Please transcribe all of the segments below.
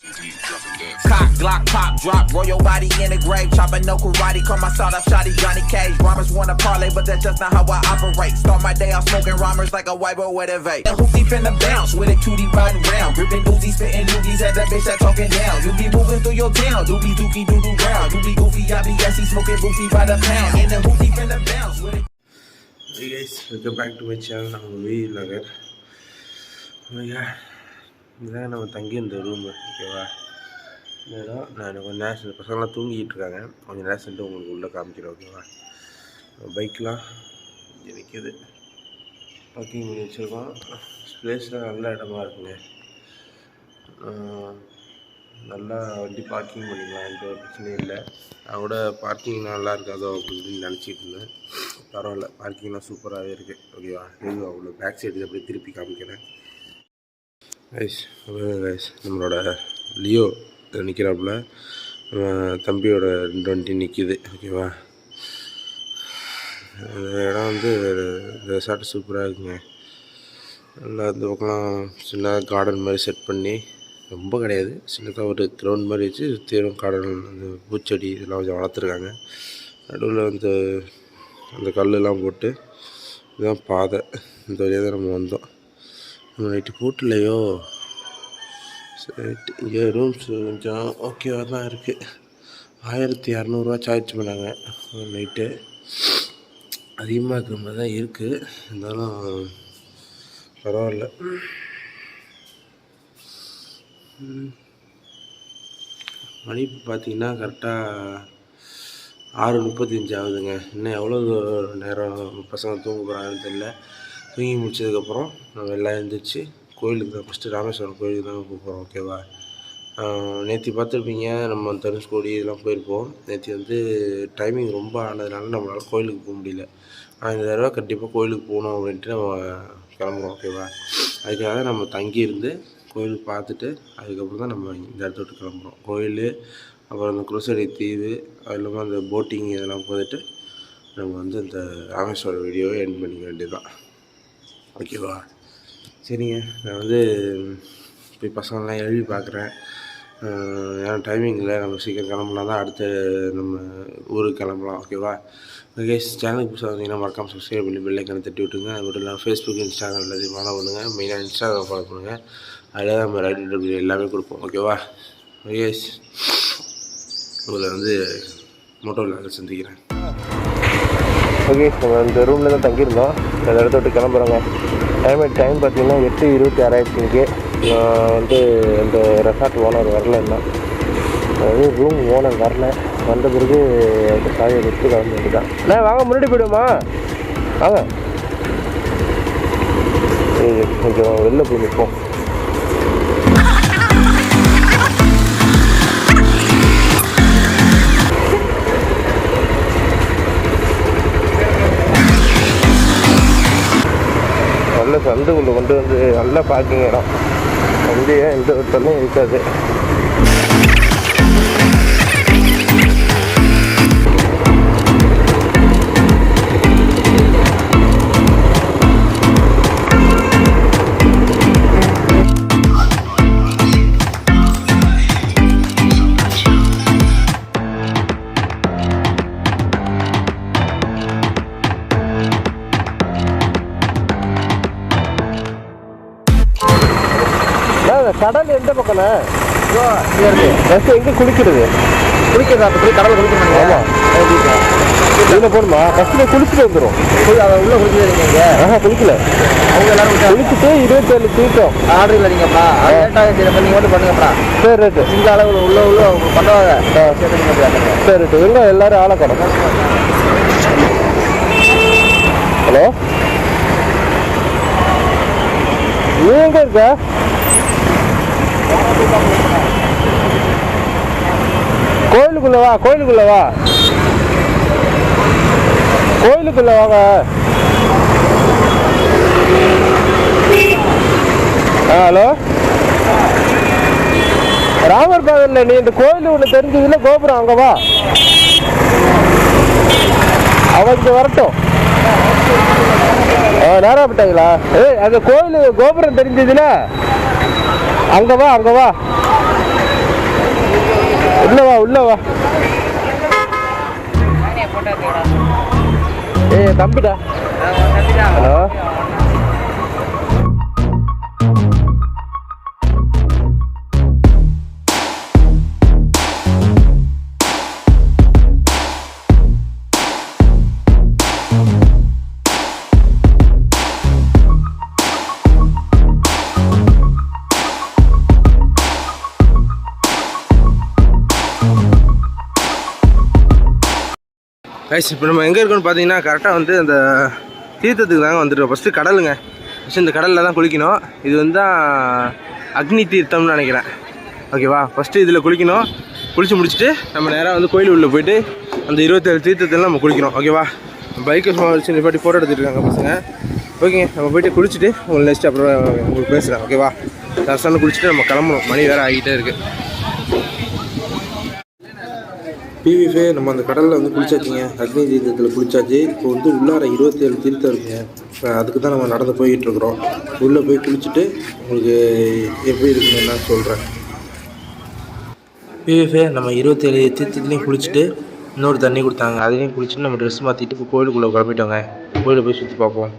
Cock, Glock, pop, drop, royal body in the grave. Chopping no karate, call my sawed off shotty Johnny Cage. Rhymers wanna parlay, but that's just not how I operate. Start my day off smoking rhymers like a white boy with a vape. The hoopty finna bounce with a cutie riding round. Gripping doozies, spitting doozies at that bitch that talking down. You be moving through your town, doobie dookie doo doo round. You be goofy, I be assy, smoking roofie by the pound. And the hoopty finna bounce with a. Hey guys, welcome back to my channel. I'm Veer Nagar. Oh my god. இதுதான் நம்ம தங்கியிருந்த room ஓகேவா இந்த நான் கொஞ்சம் நேரம் பசங்களாம் தூங்கிட்டு இருக்காங்க. கொஞ்சம் நேரம் சென்று உங்களுக்கு உள்ளே காமிக்கிறேன் ஓகேவா பைக்கெலாம் இங்கே நிற்கிது பார்க்கிங் பண்ணி வச்சுருக்கோம். ஸ்பேஸ்லாம் நல்ல இடமா இருக்குங்க. நல்லா வண்டி பார்க்கிங் பண்ணிக்கலாம். எந்த ஒரு பிரச்சனையும் இல்லை. அதோட பார்க்கிங் நல்லா இருக்காதோ அப்படின்னு நினச்சிட்டு இருந்தேன். பரவாயில்ல. பார்க்கிங்லாம் சூப்பராகவே இருக்குது ஓகேவா இது அவ்வளோ பேக் சைடு அப்படியே திருப்பி காமிக்கிறேன். ரைஸ் ரைஸ் நம்மளோட லியோ நிற்கிறாப்புல தம்பியோட டுவெண்ட்டி வண்டி நிற்கிது ஓகேவா இந்த இடம் வந்து ரெசார்ட் சூப்பராக இருக்குங்க. நல்லா இந்த பக்கம்லாம் சின்ன கார்டன் மாதிரி செட் பண்ணி ரொம்ப கிடையாது. சின்னதாக ஒரு கிரவுண்ட் மாதிரி வச்சு சுற்றியும் கார்டன் அந்த பூச்செடி இதெல்லாம் கொஞ்சம் வளர்த்துருக்காங்க. நடுவில் அந்த அந்த கல்லெலாம் போட்டு இதுதான் பாதை. இந்த வழியாக தான் நம்ம வந்தோம். நைட்டு கூட்டலையோ சரி இங்கே ரூம்ஸ் கொஞ்சம் ஓகேவாக தான் இருக்குது ஆயிரத்தி இரநூறுவா சார்ஜ் பண்ணாங்க நைட்டு அதிகமாக இருக்கிற மாதிரி தான் இருக்குது இருந்தாலும் பரவாயில்ல. மணி இப்போ பார்த்தீங்கன்னா கரெக்டாக ஆறு முப்பத்தஞ்சு ஆகுதுங்க இன்னும் எவ்வளோ நேரம் பசங்க தூங்க போகிறாங்கன்னு தெரியல. தூங்கி முடிச்சதுக்கப்புறம் நம்ம எல்லாம் எழுந்திரிச்சு கோயிலுக்கு தான் ஃபஸ்ட்டு ராமேஸ்வரம் கோயிலுக்கு தான் கூப்பிட்றோம் ஓகேவா நேற்று பார்த்துருப்பீங்க நம்ம தனுஷ்கோடி இதெல்லாம் போயிருப்போம். நேற்று வந்து டைமிங் ரொம்ப ஆனதுனால நம்மளால் கோயிலுக்கு போக முடியல. ஆனால் இந்த தடவை கண்டிப்பாக கோயிலுக்கு போகணும் அப்படின்ட்டு நம்ம கிளம்புறோம் ஓகேவா அதுக்காக நம்ம தங்கியிருந்து கோயிலுக்கு பார்த்துட்டு அதுக்கப்புறம் தான் நம்ம இந்த இடத்த விட்டு கிளம்புறோம். கோயில் அப்புறம் அந்த குருசடி தீவு அது இல்லாமல் அந்த போட்டிங் இதெல்லாம் போயிட்டு நம்ம வந்து இந்த ராமேஸ்வரம் வீடியோவை எண்ட் பண்ணிக்க வேண்டியதுதான். ஓகேவா சரிங்க. நான் வந்து போய் பசங்கள்லாம் எழுதி பார்க்குறேன். ஏன்னா டைமிங் இல்லை. நம்ம சீக்கிரம் கிளம்புனா தான் அடுத்து நம்ம ஊருக்கு கிளம்பலாம். ஓகேவா ஓகே சேனலுக்கு புதுசாக வந்தீங்கன்னா மறக்காம சப்ஸ்கிரைப் பண்ணி பெல்லைக்கான தட்டி விட்டுங்க அது மட்டும் இல்லாமல் ஃபேஸ்புக் இன்ஸ்டாகிராம் எல்லாத்தையும் ஃபாலோ பண்ணுங்கள் மெயினாக இன்ஸ்டாகிராம் ஃபாலோ பண்ணுங்கள் அதில் நம்ம ரைட் டபிள்யூ எல்லாமே கொடுப்போம். ஓகேவா ஓகே உங்களை வந்து மோட்டோ விளாக சந்திக்கிறேன். ஓகே நம்ம இந்த ரூமில் தான் தங்கியிருந்தோம். இந்த இடத்த விட்டு கிளம்புறோங்க. டைம் டைம் பார்த்தீங்கன்னா எட்டு இருபத்தி ஆறாயிரத்தி நான் வந்து இந்த ரெசார்ட் ஓனர் வரல என்ன அதாவது ரூம் ஓனர் வரல. வந்த பிறகு அந்த சாவியை கொடுத்து கிளம்பிட்டு தான் அண்ணா வாங்க முன்னாடி போயிடுமா வாங்க. கொஞ்சம் வெளில போய் நிற்போம். சந்துக்குள்ளே கொண்டு வந்து நல்லா பார்க்கிங் இடம். வண்டியாக எந்த விட்டாலும் இருக்காது. கடல் எந்த பக்கம்ண்ணே ஃபஸ்ட்டு எங்கே குளிக்கிறது? குளிக்கிறதா அப்ப போய் கடவுள் குளிக்கணும் ஆமாம் இதில் போகணுமா ஃபஸ்ட்டு குளிச்சுட்டு வந்துடும் உள்ள குளிக்கிறீங்க நீங்க ஆஹா குளிக்கல. அவங்க எல்லாரும் குளிச்சுட்டு இருபத்தேழு தீட்டம் ஆர்டர் இல்லை நீங்கப்பா. அது லேட் ஆகும் சரி நீங்க மட்டும் பண்ணுங்கப்பா. சரி ரைட்டு. இந்த அளவுல உள்ள உள்ள அவங்க பண்ணுவாங்க. சரி நீங்க ரைட்டு. எங்கே எல்லாரும் ஆளை கடை ஹலோ? நீ எங்கே இருக்க? கோயிலுக்குள்ள வா கோயிலுக்குள்ள வா. கோயிலுக்குள்ள வாங்க. ஹலோ? ராமர் பாதல்ல நீ இந்த கோயில் ஒன்று தெரிஞ்சதுல கோபுரம் அங்க வா. அவங்க வரட்டும். நேரம் விட்டாங்களா ஏய் அந்த கோயில் கோபுரம் தெரிஞ்சதுல. அங்கே வா அங்கே வா. உள்ள வா உள்ள வா. ஏ தம்பிடா. ஹலோ? கைஸ் இப்போ நம்ம எங்கே இருக்கோம்னு பார்த்தீங்கன்னா கரெக்டாக வந்து அந்த தீர்த்தத்துக்கு தாங்க வந்துருக்கோம். ஃபஸ்ட்டு கடலுங்க. ஃபஸ்ட்டு இந்த கடலில் தான் குளிக்கணும். இது வந்து தான் அக்னி தீர்த்தம்னு நினைக்கிறேன். ஓகேவா ஃபஸ்ட்டு இதில் குளிக்கணும். குளிச்சு முடிச்சுட்டு நம்ம நேராக வந்து கோயில் உள்ளே போயிட்டு அந்த இருபத்தேழு தீர்த்தத்தில் நம்ம குளிக்கணும். ஓகேவா பைக்கை சும்மா வச்சு நிப்பாட்டி ஃபோட்டோ எடுத்துகிட்டு இருக்காங்க பசங்க. ஓகேங்க நம்ம போயிட்டு குளிச்சுட்டு உங்களுக்கு நெக்ஸ்ட் அப்புறம் உங்களுக்கு பேசுகிறேன் ஓகேவா தரசான குளிச்சுட்டு நம்ம கிளம்பணும். மணி வேறு ஆகிட்டே இருக்குது பிவிஃபே நம்ம அந்த கடலில் வந்து குளிச்சாச்சுங்க. அக்னி தீர்த்தத்தில் குளிச்சாச்சு. இப்போ வந்து உள்ளார இருபத்தேழு தீர்த்தம் இருக்குங்க. இப்போ அதுக்கு தான் நம்ம நடந்து போய்கிட்டு இருக்கிறோம் உள்ளே போய் குளிச்சுட்டு உங்களுக்கு எப்படி இருக்குன்னு நான் சொல்கிறேன் பிவிஃபே நம்ம இருபத்தேழு தீர்த்தத்துலேயும் குளிச்சுட்டு இன்னொரு தண்ணி கொடுத்தாங்க. அதுலேயும் குளிச்சுட்டு நம்ம ட்ரெஸ் மாற்றிட்டு இப்போ கோயிலுக்குள்ளே கிளம்பிட்டோங்க. கோயிலில் போய் சுற்றி பார்ப்போம்.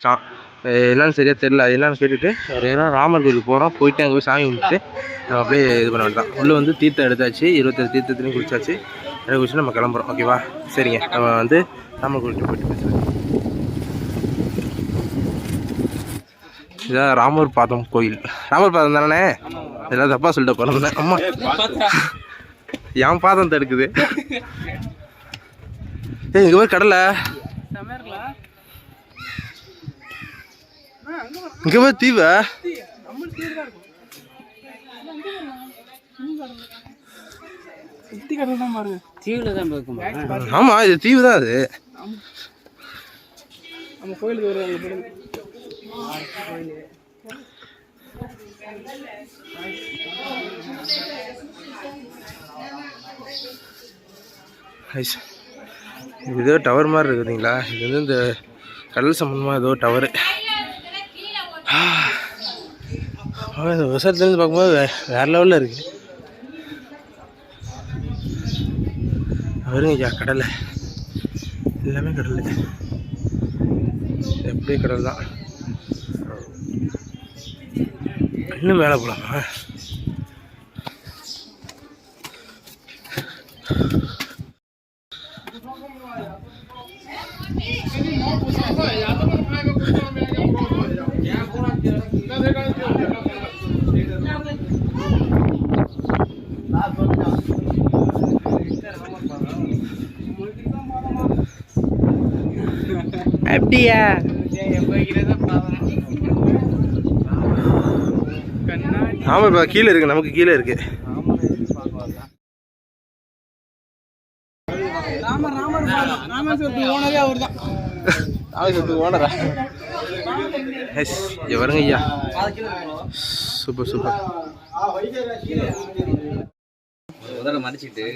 சா என்னன்னு சரியாக தெரில அது என்னன்னு கேட்டுட்டு வேறு ராமர் கோயிலுக்கு போகிறோம் போயிட்டு அங்கே போய் சாமி கும்பிட்டு நம்ம அப்படியே இது பண்ண வேண்டாம் உள்ளே வந்து தீர்த்தம் எடுத்தாச்சு இருபத்தேழு தீர்த்தத்துலையும் குளிச்சாச்சு எனக்கு குளிச்சு நம்ம கிளம்புறோம் ஓகேவா சரிங்க. நம்ம வந்து ராமர் கோயிலுக்கு போயிட்டு பேசுகிறேன் இதான் ராமர் பாதம் கோயில். ராமர் பாதம் தானே? இதெல்லாம் தப்பாக சொல்லிட்டு போகிறேன் அம்மா. என் பாதம் தடுக்குது. ஏய் இங்கே போய் கடலை. இங்கே போய் தீவா? ஆமா இது தீவு தான் அது ஏதோ டவர் மாதிரி இருக்குதுங்களா? இது வந்து இந்த கடல் சம்மந்தமாக ஏதோ டவரு இந்த விவசாயத்துலேருந்து பார்க்கும்போது வே வேறு லெவலில் இருக்குது வெறும் ஐயா கடலை எல்லாமே கடல் எப்படி கடல் தான் இன்னும் மேலே போகலாமா அப்படியா? ஆமாம் இப்போ கீழே இருக்கு நமக்கு கீழே இருக்கு. ஓனரே அவர் தான் ஓனரா எஸ் வருங்க ஐயா. Super super. முதல்ல மறைச்சிட்டு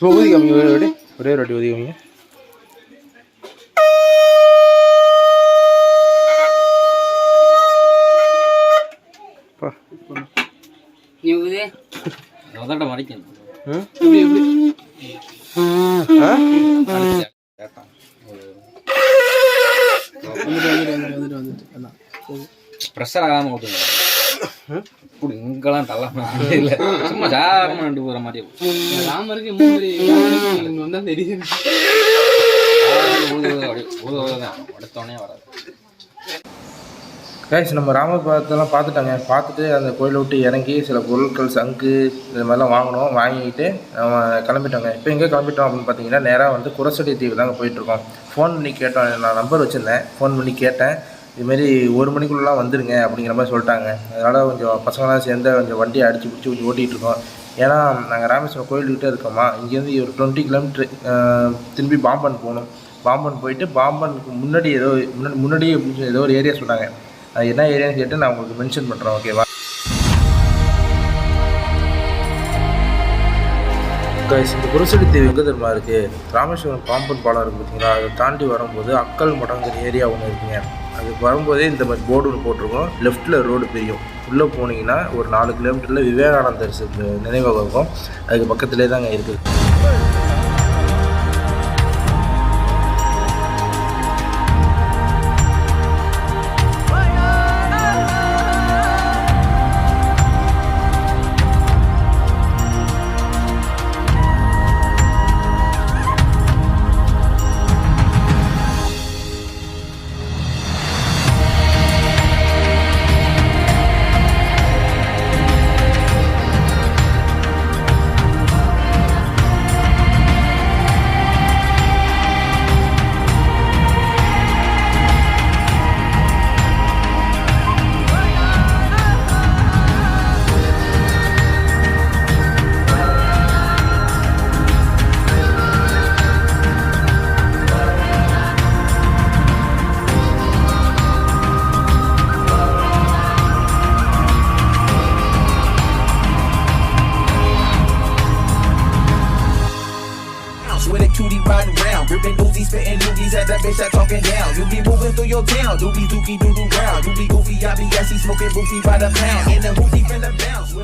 ஊதி காமிங்க ஒரே ஒரு ஒரே ஒரு வாட்டி ஊதி காமிங்க. நீ உதே முதல்ல மறைக்கணும் ம்? இப்படி எப்படி ஆ? ப்ரெஷர் ஆகாம ஓட்டுங்க. இப்படி இங்கெல்லாம் தள்ள இல்லை. சும்மா சாதாரணமாக ரெண்டு போகிற மாதிரி ராமருக்கு மூணு வந்தா தெரியும் ஊத ஊத அப்படியே ஊத ஊத தான் அடுத்தோடனே வராது. கைஸ் நம்ம ராமபுரத்தெல்லாம் பார்த்துட்டாங்க. பார்த்துட்டு அந்த கோயிலை விட்டு இறங்கி சில பொருட்கள் சங்கு இது மாதிரிலாம் வாங்கினோம் வாங்கிட்டு நம்ம கிளம்பிட்டோங்க. இப்போ எங்கே கிளம்பிட்டோம் அப்படின்னு பார்த்தீங்கன்னா நேராக வந்து குரசடி தீவு தாங்க போயிட்டுருக்கோம். ஃபோன் பண்ணி கேட்டோம். நான் நம்பர் வச்சுருந்தேன். ஃபோன் பண்ணி கேட்டேன். இதுமாரி ஒரு மணிக்குள்ளலாம் வந்துடுங்க அப்படிங்கிற மாதிரி சொல்லிட்டாங்க. அதனால் கொஞ்சம் பசங்களாம் சேர்ந்து கொஞ்சம் வண்டியை அடித்து பிடிச்சி கொஞ்சம் ஓட்டிகிட்டு இருக்கோம். ஏன்னா நாங்கள் ராமேஸ்வரம் கோயில்கிட்ட இருக்கோமா இங்கேருந்து ஒரு டுவெண்ட்டி கிலோமீட்ரு திரும்பி பாம்பன் போகணும். பாம்பன் போயிட்டு பாம்பனுக்கு முன்னாடி ஏதோ முன்னாடி முன்னாடி அப்படின்னு ஏதோ ஒரு ஏரியா சொன்னாங்க அது என்ன ஏரியான்னு கேட்டு நான் உங்களுக்கு மென்ஷன் பண்ணுறேன் ஓகேவா கைஸ் இந்த குருசடி தீவு எங்கே தெரியுமா இருக்குது ராமேஸ்வரம் பாம்பன் பாலம் இருக்குது பார்த்தீங்களா அதை தாண்டி வரும்போது அக்கல் மடங்கிற ஏரியா ஒன்று இருக்குங்க. அது வரும்போதே இந்த மாதிரி போர்டு ஒன்று போட்டிருக்கோம். லெஃப்ட்டில் ரோடு தெரியும். உள்ளே போனீங்கன்னா ஒரு நாலு கிலோமீட்டரில் விவேகானந்தர் நினைவகம் இருக்கும். அதுக்கு பக்கத்துலேயே தாங்க இருக்குது. Spitting loogies at that bitch that talking down. You be moving through your town, doobie dookie doo doo round. You be goofy, I be gassy, smoking roofie by the pound. In the hoopty finna bounce